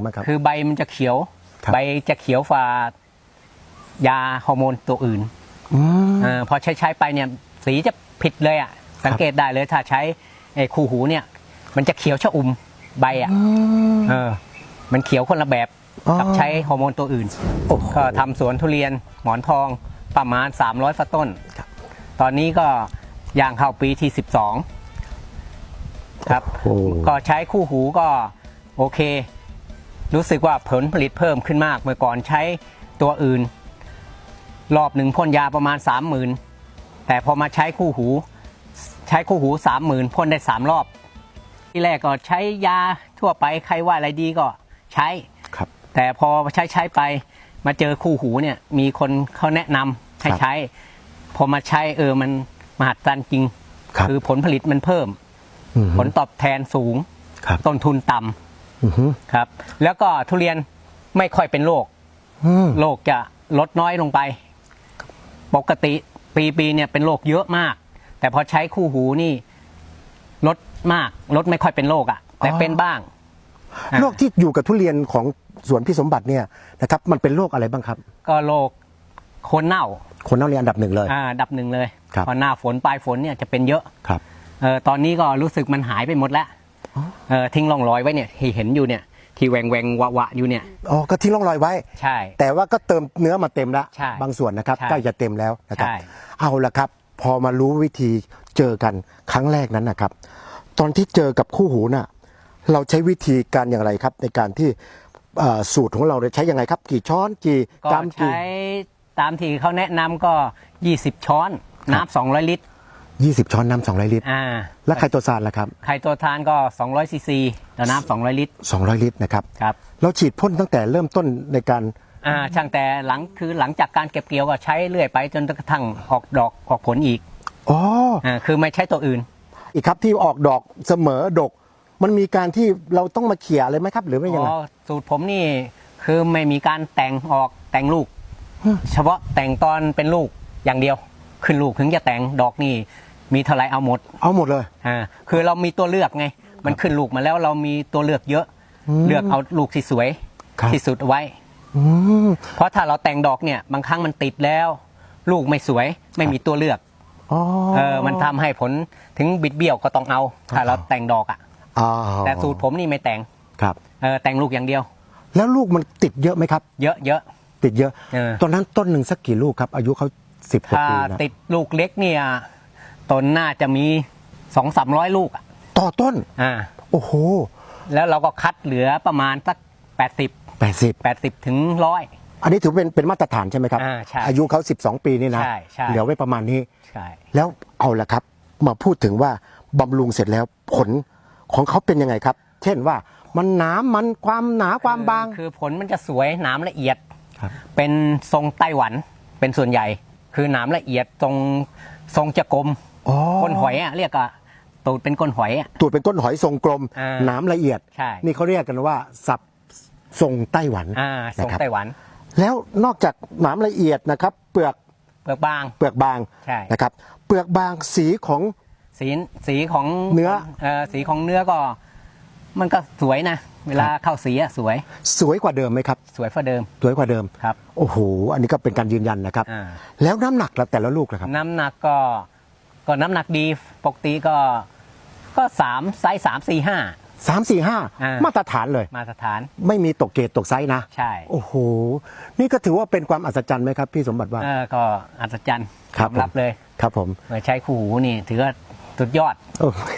มากครับ คือใบมันจะเขียว ครับ ใบจะเขียวฝ่ายาฮอร์โมนตัวอื่นอืมเออพอใช้ใช้ไปเนี่ยสีจะผิดเลยอะ สังเกตได้เลยถ้าใช้ไอ้คู่หูเนี่ย มันจะเขียวชะอุ่มใบอะอืมเออ มันเขียวคนละแบบอ๋อกับใช้ฮอร์โมนตัวอื่น โอ้โห ก็ทำสวนทุเรียนหมอนทองประมาณ 300ฝาต้น ครับตอนนี้ก็ย่างเข้าปีที่ 12 ครับ โอ้ก็ใช้คู่หูก็โอเค รู้สึกว่าผลผลิตเพิ่มขึ้นมาก เมื่อก่อนใช้ตัวอื่น รอบหนึ่งพ่นยาประมาณ 30,000 แต่พอมาใช้คู่หู ใช้คู่หู 30,000พ่นได้ 3 รอบ ที่แรกก็ใช้ยาทั่วไปใครว่าอะไรดีก็ใช้ครับ แต่พอใช้ใช้ไปมาเจอคู่หูเนี่ยมีคนเขาแนะนำให้ครับใช้ พอมาใช้เออมันมหัศจรรย์จริงครับอผลผลิตมันเพิ่มอืมผลตอบแทนสูงครับต้นทุนต่ำอือฮึ ครับ แล้วก็ทุเรียนไม่ค่อยเป็นโรคอืมโรคจะลดน้อยลงไป ปกติปีปีเนี่ยเป็นโรคเยอะมาก แต่พอใช้คู่หูนี่ลดมากลดไม่ค่อยเป็นโรคอะ่ะ แต่เป็นบ้างอะโรคที่อยู่กับทุเรียนของสวนพี่สมบัติเนี่ยนะครับ มันเป็นโรคอะไรบ้างครับ ก็โรคโคนเน่า คนเน่าเรียนอันดับหนึ่งเลยอ่าดับหนึ่งเลยครับพอหน้าฝนปลายฝนเนี่ยจะเป็นเยอะครับเออตอนนี้ก็รู้สึกมันหายไปหมดแล้วอ๋อ เออทิ้งร่องรอยไว้เนี่ยที่เห็นอยู่เนี่ยที่แหวงแหวงวะวะอยู่เนี่ย อ๋อก็ทิ้งร่องรอยไว้ ใช่ แต่ว่าก็เติมเนื้อมาเต็มแล้วใช่บางส่วนนะครับใช่ใกล้จะเต็มแล้วนะครับ ใช่ เอาละครับ พอมารู้วิธีเจอกันครั้งแรกนั้นนะครับ ตอนที่เจอกับคู่หูน่ะเราใช้วิธีการอย่างไรครับ ในการที่เอ่อสูตรของเราเนี่ยใช้ยังไงครับ กี่ช้อนกี่ก็กรัมกี่ ใช้ตามที่เขาแนะนำก็ 20 ช้อน น้ำ200 ลิตร ยี่สิบช้อนน้ำสองร้อยลิตร อ่าแล้วไข่ตัวซานล่ะครับ ไข่ตัวทานก็ 200ซีซีต่อน้ำ200 ลิตรสองร้อยลิตรนะครับ ครับเราฉีดพ่นตั้งแต่เริ่มต้นในการ อ่าช่างแต่หลังคือหลังจากการเก็บเกี่ยวก็ใช้เรื่อยไปจนกระทั่งออกดอกออกผลอีกอ๋อ อ่าคือไม่ใช้ตัวอื่น อีกครับที่ออกดอกเสมอดก มันมีการที่เราต้องมาเขี่ยอะไรไหมครับ หรือไม่ยังไง อ๋อสูตรผมนี่คือไม่มีการแต่งออกแต่งลูก เฉพาะแต่งตอนเป็นลูกอย่างเดียว ขึ้นลูกถึงจะแต่งดอกนี่มีเท่าไรเอาหมดเอาหมดเลยอ่าคือเรามีตัวเลือกไง มันขึ้นลูกมาแล้วเรามีตัวเลือกเยอะอืมเลือกเอาลูกที่สวยครับที่สุดเอาไว้อืมเพราะถ้าเราแต่งดอกเนี่ยบางครั้งมันติดแล้ว ลูกไม่สวยไม่มีตัวเลือกอ๋อเออมันทำให้ผลถึงบิดเบี้ยวก็ต้องเอา ถ้าเราแต่งดอกอะอ๋อแต่สูตรผมนี่ไม่แต่งครับเออแต่งลูกอย่างเดียว แล้วลูกมันติดเยอะไหมครับ เยอะเยอะติดเยอะเออตอนนั้นต้นหนึ่งสักกี่ลูกครับ อายุเขา สิบกว่าถ้าปีนะติดลูกเล็กเนี่ยต้นน่าจะมีสองสามร้อยลูกอะต่อต้น อ่า โอ้โหแล้วเราก็คัดเหลือประมาณสักแปดสิบแปดสิบแปดสิบถึงร้อย อันนี้ถือเป็นเป็นมาตรฐานใช่ไหมครับ อ่าใช่อายุเขาสิบสองปีนี่นะ ใช่ใช่ เหลือไว้ประมาณนี้ ใช่ แล้วเอาละครับ มาพูดถึงว่าบำรุงเสร็จแล้วผลของเขาเป็นยังไงครับ เช่นว่ามันหนามันความหนาความบาง คือผลมันจะสวยหนามละเอียด ครับ เป็นทรงไต้หวันเป็นส่วนใหญ่ คือหนามละเอียดทรงทรงจะกลมอ๋อก้นหอยอะเรียกอะตูดเป็นก้นหอยอะ ตูดเป็นก้นหอยทรงกลม อ่าหนามละเอียด ใช่ นี่เขาเรียกกันว่าสับทรงไต้หวันอ่าทรงนะครับไต้หวันแล้วนอกจากหนามละเอียดนะครับ เปลือกเปลือกบาง เปลือกบางใช่ นะครับ เปลือกบางสีของ สีสีของเนื้อ เอ่อสีของเนื้อก็ มันก็สวยนะ เวลาเข้าสีอะสวยสวยกว่าเดิมไหมครับ สวยกว่าเดิมสวยกว่าเดิม ครับ โอ้โห อันนี้ก็เป็นการยืนยันนะครับ อ่าแล้วน้ำหนักละแต่ละลูกนะครับ น้ำหนักก็ก็น้ำหนักดีปกติก็ก็สามไซส์สามสี่ห้าสามสี่ห้าอ่ามาตรฐานเลย มาตรฐานไม่มีตกเกรดตกไซส์นะ ใช่โอ้โห นี่ก็ถือว่าเป็นความอัศจรรย์ไหมครับ พี่สมบัติว่า เออก็อัศจรรย์ครับยอมรับผมเลยครับผมเมื่อใช้คู่หูนี่ถือว่าสุดยอด โอเค